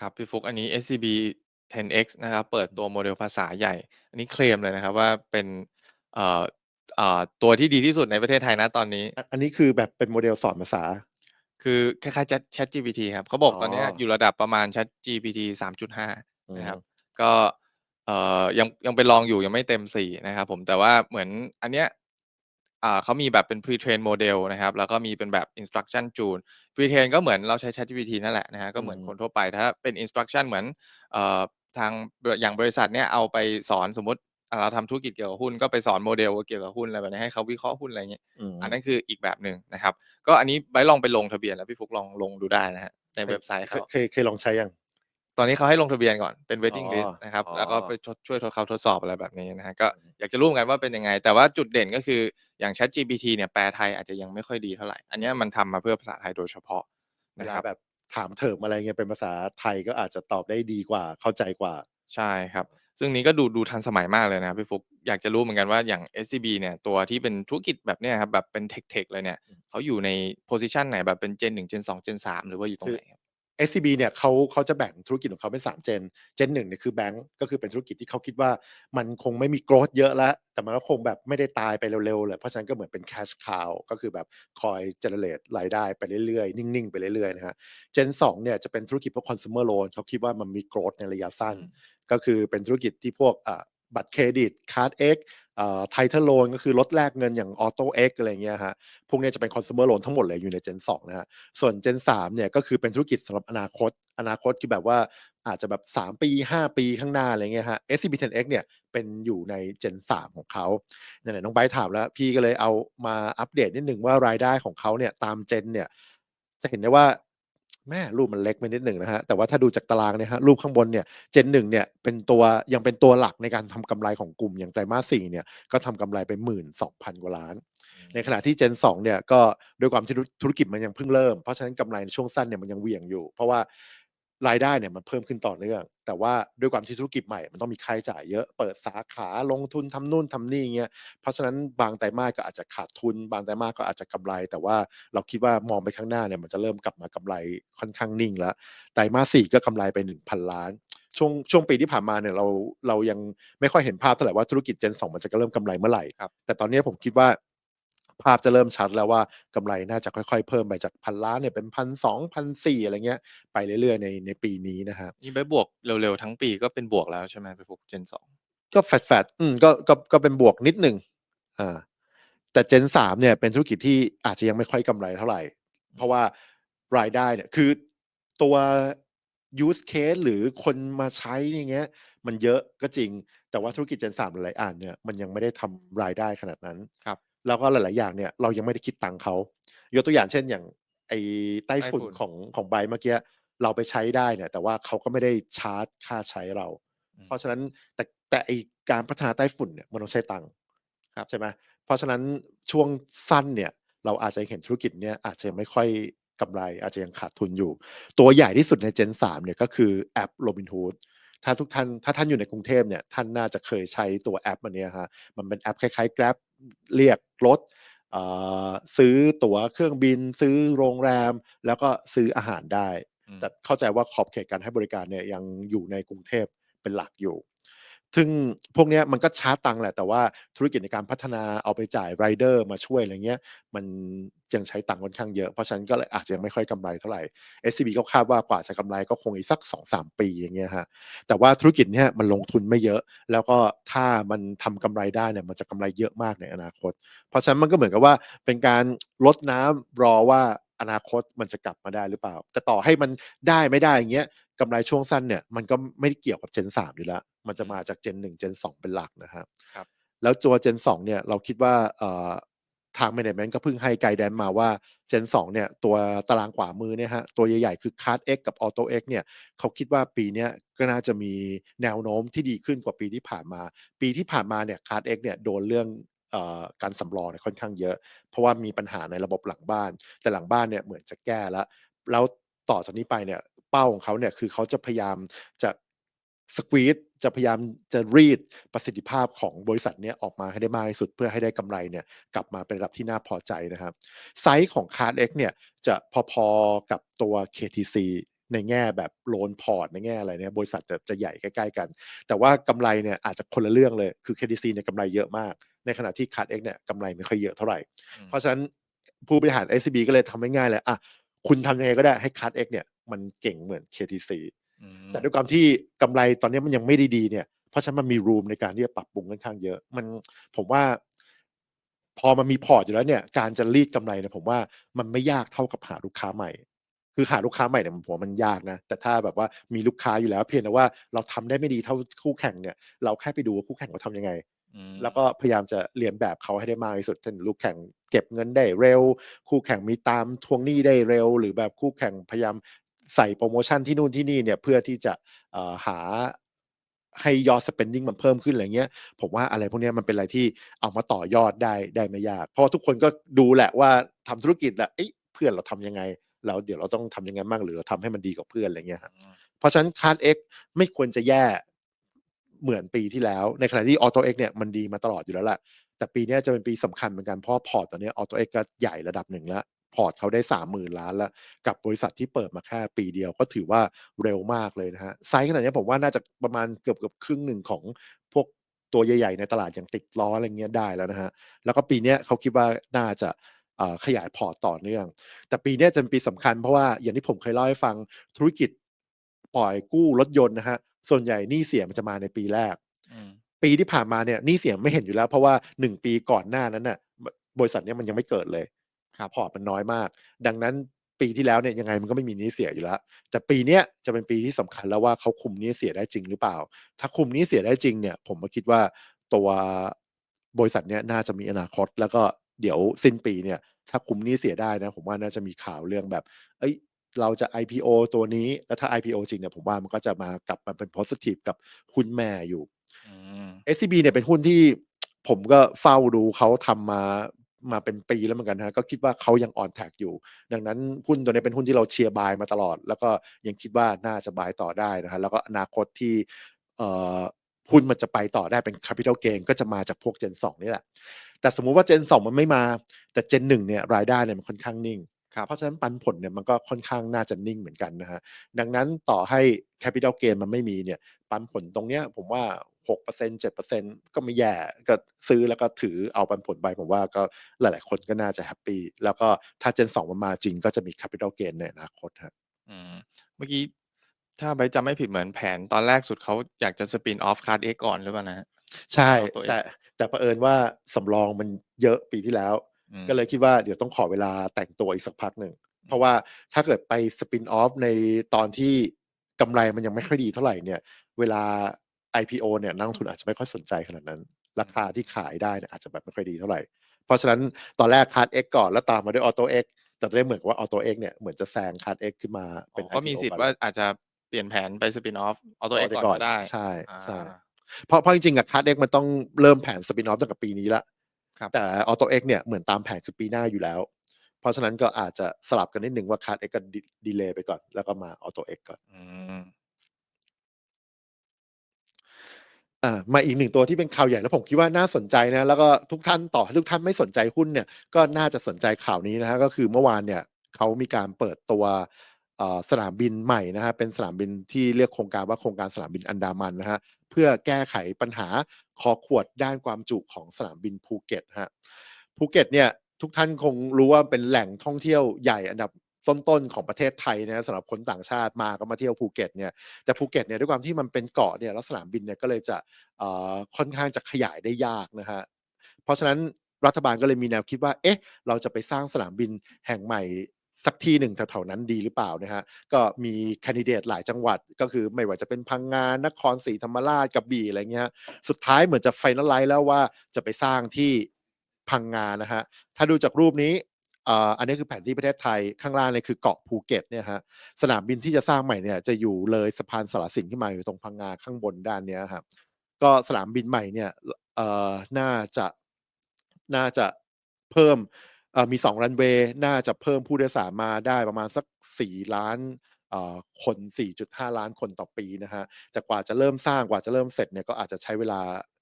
ครับพี่ฟลุกอันนี้ SCB 10X นะครับ เปิดตัวโมเดลภาษาใหญ่ อันนี้เคลมเลยนะครับว่าเป็นเอ่อเอ่อตัวที่ดีที่สุดในประเทศไทยนะตอนนี้ อันอันนี้คือแบบเป็นโมเดลสอนภาษา คือคล้ายๆ Chat ChatGPT ครับเขาบอกอ๋อตอนเนี้ยอยู่ระดับประมาณ ChatGPT 3.5 อืม นะครับ ก็เอ่อยังยังเป็นรองอยู่ยังไม่เต็ม4นะครับผมแต่ว่าเหมือนอันเนี้ย อ่าเขามีแบบเป็น pre-train model นะครับ แล้วก็มีเป็นแบบ instruction tune pre-train ก็เหมือนเราใช้ ChatGPT นั่นแหละนะฮะก็เหมือนอืมคนทั่วไป ถ้าเป็น instruction เหมือนเอ่อทางอย่างบริษัทเนี่ยเอาไปสอนสมมุติอ่าเราทำธุรกิจเกี่ยวกับหุ้นก็ไปสอนโมเดลเกี่ยวกับหุ้นอะไรแบบนี้ให้เขาวิเคราะห์หุ้นอะไรอย่างงี้อืมอันนั้นคืออีกแบบหนึ่งนะครับ ก็อันนี้ไบร์ทลองไปลงทะเบียนแล้วพี่ฟุกลองลงดูได้นะฮะในเว็บไซต์เคยเขาเคยเคยลองใช้ยัง ตอนนี้เขาให้ลงทะเบียนก่อนเป็น waiting อ๋อ list นะครับอ๋อแล้วก็ไปทดช่วยเขาทดสอบอะไรแบบนี้นะฮะก็อืมอยากจะรู้เหมือนกันว่าเป็นยังไง แต่ว่าจุดเด่นก็คืออย่าง ChatGPT เนี่ยแปลไทยอาจจะยังไม่ค่อยดีเท่าไหร่ อันเนี้ยมันทำมาเพื่อภาษาไทยโดยเฉพาะเวนะลาครับแบบถามเถิมอะไรเงี้ยเป็นภาษาไทยก็อาจจะตอบได้ดีกว่าเข้าใจกว่าใช่ครับ ซึ่งนี้ก็ดูดูทันสมัยมากเลยนะครับพี่ฟุกอยากจะรู้เหมือนกันว่าอย่าง SCB เนี่ยตัวที่เป็นธุรกิจแบบเนี้ยครับแบบเป็นเทคๆเลยเนี่ยอืมเขาอยู่ใน position ไหนแบบเป็น Gen 1 Gen 2 Gen 3หรือว่าอยู่ตรงไหนครับ SCB เนี่ยเขาเขาจะแบ่งธุรกิจของเขาเป็น3เจน เจนหนึ่งเนี่ยคือแบงก์ก็คือเป็นธุรกิจที่เขาคิดว่ามันคงไม่มี growth เยอะแล้ว แต่มันก็คงแบบไม่ได้ตายไปเร็วๆเลยเพราะฉะนั้นก็เหมือนเป็น cash cow ก็คือแบบคอย generate รายได้ไปเรื่อยๆ นิ่งๆ ไปเรื่อยๆนะฮะเจนสองเนี่ยจะเป็นธุรกิจพวก consumer loan เขาคิดว่ามันมี growth ในระยะสั้นอืมก็คือเป็นธุรกิจที่พวกอ่า บัตรเครดิตคาร์ดเอ่อไทเทอร์โลนก็คือลดแลกเงินอย่างออโต้ X อะไรเงี้ยฮะพวกนี้จะเป็น consumer loan ทั้งหมดเลยอยู่ในเจน2นะฮะส่วน Gen 3เนี่ยก็คือเป็นธุรกิจสำหรับอนาคต อนาคตคือแบบว่าอาจจะแบบ 3 ปี 5 ปีข้างหน้าอะไรเงี้ยฮะ SCB 10X เนี่ยเป็นอยู่ใน Gen 3 ของเขาไหนๆน้องไบร์ทถามแล้ว พี่ก็เลยเอามาอัปเดตนิดหนึ่งว่ารายได้ของเขาเนี่ยตาม Gen เนี่ยจะเห็นได้ว่า แม่รูปมันเล็กไปนิดหนึ่งนะฮะแต่ว่าถ้าดูจากตารางเนี่ยฮะรูปข้างบนเนี่ย Gen 1เนี่ยเป็นตัวยังเป็นตัวหลักในการทำกำไรของกลุ่มอย่างไตรมาส4เนี่ยก็ทำกำไรไป12,000กว่าล้าน ในขณะที่ Gen 2เนี่ยก็ด้วยความที่ธุรกิจมันยังเพิ่งเริ่ม เพราะฉะนั้นกำไรในช่วงสั้นเนี่ยมันยังเหวี่ยงอยู่ เพราะว่า รายได้เนี่ยมันเพิ่มขึ้นต่อเนื่อง แต่ว่าด้วยความที่ธุรกิจใหม่ มันต้องมีค่าใช้จ่ายเยอะเปิดสาขาลงทุนทำนู่นทำนี่เงี้ยเพราะฉะนั้นบางไตรมาสก็อาจจะขาดทุน บางไตรมาสก็อาจจะกำไร แต่ว่าเราคิดว่ามองไปข้างหน้าเนี่ยมันจะเริ่มกลับมากำไรค่อนข้างนิ่งแล้วไตรมาสสี่ก็กำไรไป 1,000 ล้าน ช่วงช่วงปีที่ผ่านมาเนี่ยเราเรายังไม่ค่อยเห็นภาพเท่าไหร่ว่าธุรกิจ Gen 2มันจะเริ่มกำไรเมื่อไหร่ครับแต่ตอนนี้ผมคิดว่า ภาพจะเริ่มชัดแล้วว่ากำไรน่าจะค่อยๆ เพิ่มไปจากพันล้านเนี่ยเป็นพันสองพันสี่อะไรเงี้ยไปเรื่อยๆในในปีนี้นะครับนี่ไปบวกเร็วๆทั้งปีก็เป็นบวกแล้วใช่ไหมพี่ฟุก Gen 2ก็แฟดแฟดอืมก็ก็ก็เป็นบวกนิดหนึ่งอ่าแต่ Gen 3เนี่ยเป็นธุรกิจที่อาจจะยังไม่ค่อยกำไรเท่าไหร่ เพราะว่ารายได้เนี่ยคือตัว use case หรือคนมาใช้อย่างเงี้ย มันเยอะก็จริง แต่ว่าธุรกิจ Gen 3หลายๆอันเนี่ยมันยังไม่ได้ทำรายได้ขนาดนั้นครับ แล้วก็หลาย ๆ อย่างเนี่ยเรายังไม่ได้คิดตังค์เขายกตัวอย่างเช่นอย่างไอ้ไต้ฝุ่นไต้ฝุ่น ของของไบร์ทเมื่อกี้เราไปใช้ได้เนี่ย แต่ว่าเขาก็ไม่ได้ชาร์จค่าใช้เรา อืม เพราะฉะนั้นแต่แต่ไอการพัฒนาไต้ฝุ่นเนี่ยมันต้องใช้ตังค์ครับ ใช่ไหมเพราะฉะนั้นช่วงสั้นเนี่ย เราอาจจะเห็นธุรกิจเนี่ยอาจจะยังไม่ค่อยกำไร อาจจะยังขาดทุนอยู่ ตัวใหญ่ที่สุดใน Gen 3เนี่ยก็คือแอป Robinhood ถ้าทุกท่านถ้าท่านอยู่ในกรุงเทพเนี่ยท่านน่าจะเคยใช้ตัวแอปอันเนี้ยฮะมันเป็นแอปคล้ายๆ Grab เรียกรถเอ่อซื้อตั๋วเครื่องบิน ซื้อโรงแรม แล้วก็ซื้ออาหารได้อืมแต่เข้าใจว่าขอบเขตการให้บริการเนี่ยยังอยู่ในกรุงเทพเป็นหลักอยู่ ซึ่งพวกนี้มันก็ชาร์จตังค์แหละ แต่ว่าธุรกิจในการพัฒนาเอาไปจ่ายไรเดอร์มาช่วยอะไรเงี้ย มันยังใช้ตังค์ค่อนข้างเยอะ เพราะฉะนั้นก็เลยอาจจะยังไม่ค่อยกำไรเท่าไหร่ SCB ก็คาดว่ากว่าจะกำไรก็คงอีกสัก 2-3 ปีอย่างเงี้ยฮะ แต่ว่าธุรกิจเนี้ยมันลงทุนไม่เยอะ แล้วก็ถ้ามันทำกำไรได้เนี่ยมันจะกำไรเยอะมากในอนาคต เพราะฉะนั้นมันก็เหมือนกับว่าเป็นการลดน้ำรอว่าอนาคตมันจะกลับมาได้หรือเปล่า แต่ต่อให้มันได้ไม่ได้อย่างเงี้ยกำไรช่วงสั้นเนี่ยมันก็ไม่ได้เกี่ยวกับ Gen 3อยู่แล้ว มันจะมาจาก Gen 1 Gen 2เป็นหลักนะครับครับแล้วตัว Gen 2เนี่ยเราคิดว่าเอ่อทาง Management ก็เพิ่งให้ไกด์แดนมาว่า Gen 2 เนี่ย ตัวตารางขวามือเนี่ยฮะ ตัวใหญ่ๆ คือ Card X กับ Auto X เนี่ยเขาคิดว่าปีเนี้ยก็น่าจะมีแนวโน้มที่ดีขึ้นกว่าปีที่ผ่านมา ปีที่ผ่านมาเนี่ย Card X เนี่ยโดนเรื่องเอ่อการสำรองเนี่ยค่อนข้างเยอะ เพราะว่ามีปัญหาในระบบหลังบ้าน แต่หลังบ้านเนี่ยเหมือนจะแก้แล้ว แล้วต่อจากนี้ไปเนี่ยเป้าของเขาเนี่ยคือเขาจะพยายามจะ สควีตจะพยายามจะรีดประสิทธิภาพของบริษัทเนี้ยออกมาให้ได้มากที่สุดเพื่อให้ได้กำไรเนี่ยกลับมาเป็นระดับที่น่าพอใจนะครับไซส์ของ Card X เนี่ยจะพอๆกับตัว KTC ในแง่แบบโลนพอร์ตในแง่อะไรเนี่ยบริษัทจะจะใหญ่ใกล้ๆกัน แต่ว่ากำไรเนี่ยอาจจะคนละเรื่องเลย คือ KDC เนี่ยกำไรเยอะมาก ในขณะที่ CardX เนี่ยกำไรไม่ค่อยเยอะเท่าไหร่อืมเพราะฉะนั้นผู้บริหาร SCB ก็เลยทำให้ง่ายเลยอะคุณทำยังไงก็ได้ให้ CardX เนี่ยมันเก่งเหมือน KTC อืม แต่ด้วยความที่กำไรตอนนี้มันยังไม่ได้ดีเนี่ย เพราะฉะนั้นมันมีรูมในการที่จะปรับปรุงค่อนข้างเยอะ มันผมว่า พอมันมีพอร์ตอยู่แล้วเนี่ย การจะรีดกำไรเนี่ยผมว่ามันไม่ยากเท่ากับหาลูกค้าใหม่ คือหาลูกค้าใหม่เนี่ยผมว่ามันยากนะ แต่ถ้าแบบว่ามีลูกค้าอยู่แล้ว เพียงแต่ว่าเราทำได้ไม่ดีเท่าคู่แข่งเนี่ย เราแค่ไปดูว่าคู่แข่งเขาทำยังไงอืมแล้วก็พยายามจะเรียนแบบเขาให้ได้มากที่สุดเช่นลูกแข่งเก็บเงินได้เร็ว คู่แข่งมีตามทวงหนี้ได้เร็ว หรือแบบคู่แข่งพยายาม ใส่โปรโมชั่นที่นู่นที่นี่เนี่ยเพื่อที่จะหาให้ยอด spending มันเพิ่มขึ้นอะไรเงี้ย ผมว่าอะไรพวกนี้มันเป็นอะไรที่เอามาต่อยอดได้ได้ไม่ยาก เพราะว่าทุกคนก็ดูแหละว่าทำธุรกิจแหละเพื่อนเราทำยังไงแล้วเดี๋ยวเราต้องทำยังไงบ้างหรือเราทำให้มันดีกว่าเพื่อนอะไรเงี้ยครับเพราะฉะนั้น Card X ไม่ควรจะแย่เหมือนปีที่แล้ว ในขณะที่ Auto X เนี่ยมันดีมาตลอดอยู่แล้วแหละแต่ปีนี้จะเป็นปีสำคัญเหมือนกันเพราะพอร์ตตอนนี้ย Auto X ก็ใหญ่ระดับหนึ่งแล้ว พอร์ตเขาได้สามหมื่นล้านแล้ว กับบริษัทที่เปิดมาแค่ปีเดียวก็ถือว่าเร็วมากเลยนะฮะไซส์ขนาดเนี้ยผมว่าน่าจะประมาณเกือบเกือบครึ่งหนึ่งของพวกตัวใหญ่ๆ ในตลาดอย่างติดล้ออะไรเงี้ยได้แล้วนะฮะแล้วก็ปีเนี้ยเขาคิดว่าน่าจะเอ่อขยายพอร์ตต่อเนื่อง แต่ปีเนี้ยจะเป็นปีสำคัญเพราะว่าอย่างที่ผมเคยเล่าให้ฟังธุรกิจปล่อยกู้รถยนต์นะฮะส่วนใหญ่หนี้เสียมันจะมาในปีแรกอืมปีที่ผ่านมาเนี่ยหนี้เสียไม่เห็นอยู่แล้ว เพราะว่าหนึ่งปีก่อนหน้านั้นน่ะบบริษัทเนี้ยมันยังไม่เกิดเลย ครับ พอร์ตมันน้อยมาก ดังนั้นปีที่แล้วเนี่ยยังไงมันก็ไม่มีหนี้เสียอยู่แล้ว แต่ปีเนี้ยจะเป็นปีที่สำคัญแล้วว่าเขาคุมหนี้เสียได้จริงหรือเปล่า ถ้าคุมหนี้เสียได้จริงเนี่ย ผมก็คิดว่าตัวบริษัทเนี้ยน่าจะมีอนาคต แล้วก็เดี๋ยวสิ้นปีเนี่ย ถ้าคุมหนี้เสียได้นะ ผมว่าน่าจะมีข่าวเรื่องแบบ เอ้ยเราจะ IPO ตัวนี้แล้วถ้า IPO จริงเนี่ยผมว่ามันก็จะมากลับมาเป็น positive กับหุ้นแม่อยู่อืม SCB เนี่ยเป็นหุ้นที่ผมก็เฝ้าดูเขาทำมา มาเป็นปีแล้วเหมือนกันนะก็คิดว่าเขายังออนแท็กอยู่ ดังนั้นหุ้นตัวนี้เป็นหุ้นที่เราเชียร์บายมาตลอด แล้วก็ยังคิดว่าน่าจะบายต่อได้นะฮะแล้วก็อนาคตที่เอ่อหุ้นมันจะไปต่อได้เป็น Capital Gain ก็จะมาจากพวก Gen 2 นี่แหละ แต่สมมุติว่า Gen 2 มันไม่มา แต่ Gen 1เนี่ยรายได้เนี่ยมันค่อนข้างนิ่งครับเพราะฉะนั้นปันผลเนี่ยมันก็ค่อนข้างน่าจะนิ่งเหมือนกันนะฮะ ดังนั้นต่อให้ Capital Gain มันไม่มีเนี่ย ปันผลตรงเนี้ยผมว่า 6% 7%ก็ไม่แย่ก็ซื้อแล้วก็ถือเอาปันผลไปผมว่าก็หลาย ๆ คนก็น่าจะแฮปปี้แล้วก็ถ้า Gen 2มันมาจริงก็จะมี Capital Gain ในอนาคตครับอืมเมื่อกี้ถ้าใบร์ทจำไม่ผิดเหมือนแผนตอนแรกสุดเขาอยากจะสปินออฟคาร์ดเอ็กก่อนหรือเปล่านะฮะใช่เอาตัวเองแต่แต่ประเผอิญว่าสำรองมันเยอะปีที่แล้วอืมก็เลยคิดว่าเดี๋ยวต้องขอเวลาแต่งตัวอีกสักพักหนึ่ง เพราะว่าถ้าเกิดไปสปินออฟในตอนที่กำไรมันยังไม่ค่อยดีเท่าไหร่เนี่ย เวลา IPO เนี่ยนักลงทุนอาจจะไม่ค่อยสนใจขนาดนั้น ราคาที่ขายได้เนี่ยอาจจะแบบไม่ค่อยดีเท่าไหร่ เพราะฉะนั้นตอนแรกคาร์ด X ก่อนแล้วตามมาด้วยออโต้ X แต่ตอนนี้เหมือนกับว่าออโต้ X เนี่ยเหมือนจะแซงคาร์ด X ขึ้นมาอ๋เป็นอก็มี IPO สิทธิ์ไปว่าอาจจะเปลี่ยนแผนไปสปินออฟเอาตัวเองก่อนก็ได้ใช่อ่าใช่เพราะเพราะจริงๆอะคาร์ด X มันต้องเริ่มแผนสปินออฟตั้งแต่ปีนี้ละครับแต่ออโต้ X เนี่ยเหมือนตามแผนคือปีหน้าอยู่แล้ว เพราะฉะนั้นก็อาจจะสลับกันนิดนึงว่าคาร์ด X ก็ดีเลย์ไปก่อน แล้วก็มาออโต้ X ก่อน อ่ามาอีกหนึ่งตัวที่เป็นข่าวใหญ่แล้วผมคิดว่าน่าสนใจนะ แล้วก็ทุกท่านต่อทุกท่านไม่สนใจหุ้นเนี่ยก็น่าจะสนใจข่าวนี้นะฮะก็คือเมื่อวานเนี่ยเขามีการเปิดตัวสนามบินใหม่นะฮะเป็นสนามบินที่เรียกโครงการว่าโครงการสนามบินอันดามันนะฮะเพื่อแก้ไขปัญหาคอขวดด้านความจุของสนามบินภูเก็ตฮะภูเก็ตเนี่ยทุกท่านคงรู้ว่าเป็นแหล่งท่องเที่ยวใหญ่อันดับ ต้นๆของประเทศไทยนะสำหรับคนต่างชาติมาก็มาเที่ยวภูเก็ตเนี่ยแต่ภูเก็ตเนี่ยด้วยความที่มันเป็นเกาะเนี่ยแล้วสนามบินเนี่ยก็เลยจะค่อนข้างจะขยายได้ยากนะฮะเพราะฉะนั้นรัฐบาลก็เลยมีแนวคิดว่าเอ๊ะเราจะไปสร้างสนามบินแห่งใหม่สักที่หนึ่งแถวๆนั้นดีหรือเปล่านะฮะก็มีคนดิเดตหลายจังหวัดก็คือไม่ว่าจะเป็นพังงานนครศรีธรรมราชกระบี่อะไรเงี้ยสุดท้ายเหมือนจะไฟนอลไลซ์แล้วว่าจะไปสร้างที่พังงานะฮะถ้าดูจากรูปนี้ อันนี้คือแผนที่ประเทศไทยข้างล่างเนี่ยคือเกาะภูเก็ตเนี่ยฮะสนามบินที่จะสร้างใหม่เนี่ยจะอยู่เลยสะพานสารสินขึ้นมาอยู่ตรงพังงาข้างบนด้านเนี้ยครับก็สนามบินใหม่เนี่ยน่าจะน่าจะเพิ่มมีสองรันเวย์น่าจะเพิ่มผู้โดยสารมาได้ประมาณสักสี่ล้านเอ่อคน 4.5 ล้านคนต่อปีนะฮะแต่กว่าจะเริ่มสร้างกว่าจะเริ่มเสร็จเนี่ยก็อาจจะใช้เวลา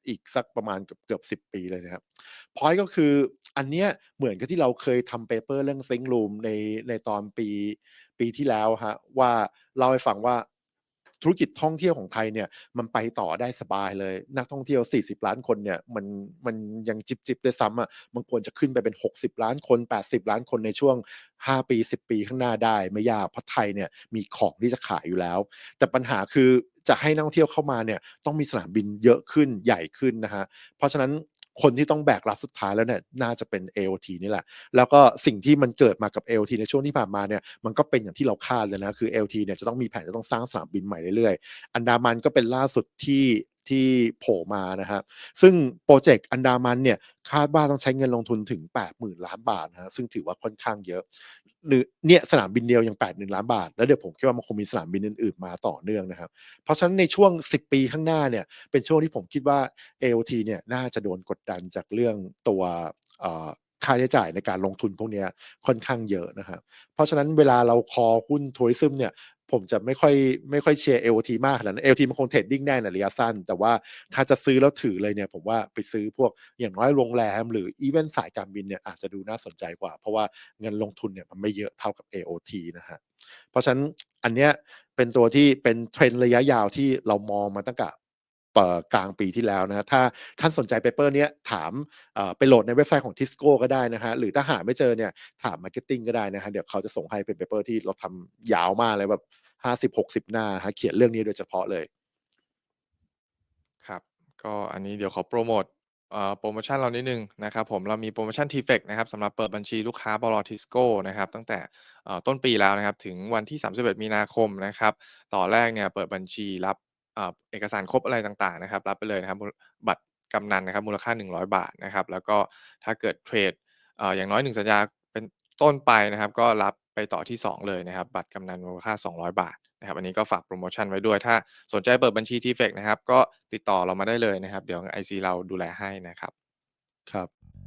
อีกสักประมาณเกือบเกือบสิปีเลยนะครับพอยก็คืออันเนี้ยเหมือนกับที่เราเคยทำเปเปอร์เรื่องซิงค์รูมในในตอนปีปีที่แล้วฮะว่าเล่าให้ฟังว่า ธุรกิจท่องเที่ยวของไทยเนี่ยมันไปต่อได้สบายเลย นักท่องเที่ยว 40 ล้านคนเนี่ยมันมันยังจิบๆด้วยซ้ำอะมันควรจะขึ้นไปเป็น 60 ล้านคน 80 ล้านคนในช่วง 5 ปี 10 ปีข้างหน้าได้ไม่ยากเพราะไทยเนี่ยมีของที่จะขายอยู่แล้ว แต่ปัญหาคือจะให้นักท่องเที่ยวเข้ามาเนี่ยต้องมีสนามบินเยอะขึ้นใหญ่ขึ้นนะฮะเพราะฉะนั้น คนที่ต้องแบกรับสุดท้ายแล้วเนี่ยน่าจะเป็น AOT นี่แหละ แล้วก็สิ่งที่มันเกิดมากับ AOT ในช่วงที่ผ่านมาเนี่ยมันก็เป็นอย่างที่เราคาดเลยนะคือ AOT เนี่ยจะต้องมีแผนจะต้องสร้างสนามบินใหม่เรื่อยๆ อันดามันก็เป็นล่าสุดที่ที่โผล่มานะครับ ซึ่งโปรเจกต์อันดามันเนี่ยคาดว่าต้องใช้เงินลงทุนถึง 80,000 ล้านบาทนะฮะซึ่งถือว่าค่อนข้างเยอะ หรือเนี่ยสนามบินเดียวยัง80,000ล้านบาท แล้วเดี๋ยวผมคิดว่ามันคงมีสนามบินอื่นๆมาต่อเนื่องนะครับ เพราะฉะนั้นในช่วง 10 ปีข้างหน้าเนี่ยเป็นช่วงที่ผมคิดว่า AOT เนี่ยน่าจะโดนกดดันจากเรื่องตัวค่าใช้จ่ายในการลงทุนพวกนี้ค่อนข้างเยอะนะครับ เพราะฉะนั้นเวลาเราคอหุ้นทัวริซึมเนี่ย ผมจะไม่ค่อยไม่ค่อยเชียร์ AOT มากขนาดนั้น AOT มันคงเทรดดิ้งได้ในระยะสั้น แต่ว่าถ้าจะซื้อแล้วถือเลยเนี่ย ผมว่าไปซื้อพวกอย่างน้อยโรงแรม หรืออีเวนต์สายการบินเนี่ยอาจจะดูน่าสนใจกว่า เพราะว่าเงินลงทุนเนี่ยมันไม่เยอะเท่ากับ AOT นะฮะเพราะฉะนั้นอันเนี้ยเป็นตัวที่เป็นเทรนด์ระยะยาวที่เรามองมาตั้งแต่ กลางปีที่แล้วนะฮะถ้าท่านสนใจเปเปอร์นี้ถามไปโหลดในเว็บไซต์ของ Tisco ก็ได้นะฮะหรือถ้าหาไม่เจอเนี่ยถาม Marketing ก็ได้นะฮะเดี๋ยวเขาจะส่งให้เป็นเปเปอร์ที่เราทำยาวมากเลยแบบ 50-60 หน้าฮะเขียนเรื่องนี้โดยเฉพาะเลย ครับ ก็อันนี้เดี๋ยวขอโปรโมตเอ่อโปรโมชั่นเรานิดหนึ่งนะครับผมเรามีโพรโมชั่น T-Flex นะครับสำหรับเปิดบัญชีลูกค้าบล. Tisco นะครับตั้งแต่ต้นปีแล้วนะครับถึงวันที่ 31 มีนาคมนะครับต่อแรกเนี่ยเปิดบัญชีรับ อ่าเอกสารครบอะไรต่าง ๆ นะครับ รับไปเลยนะครับ มูล บัตรกำนันนะครับ มูลค่า 100 บาทนะครับ แล้วก็ถ้าเกิดเทรด เอ่อ อย่างน้อย 1 สัญญาเป็นต้นไปนะครับ ก็รับไปต่อที่ 2 เลยนะครับ บัตรกำนันมูลค่า 200 บาทนะครับ อันนี้ก็ฝากโปรโมชันไว้ด้วย ถ้าสนใจเปิดบัญชี T-Flex นะครับ ก็ติดต่อเรามาได้เลยนะครับ เดี๋ยว IC เราดูแลให้นะครับ ครับ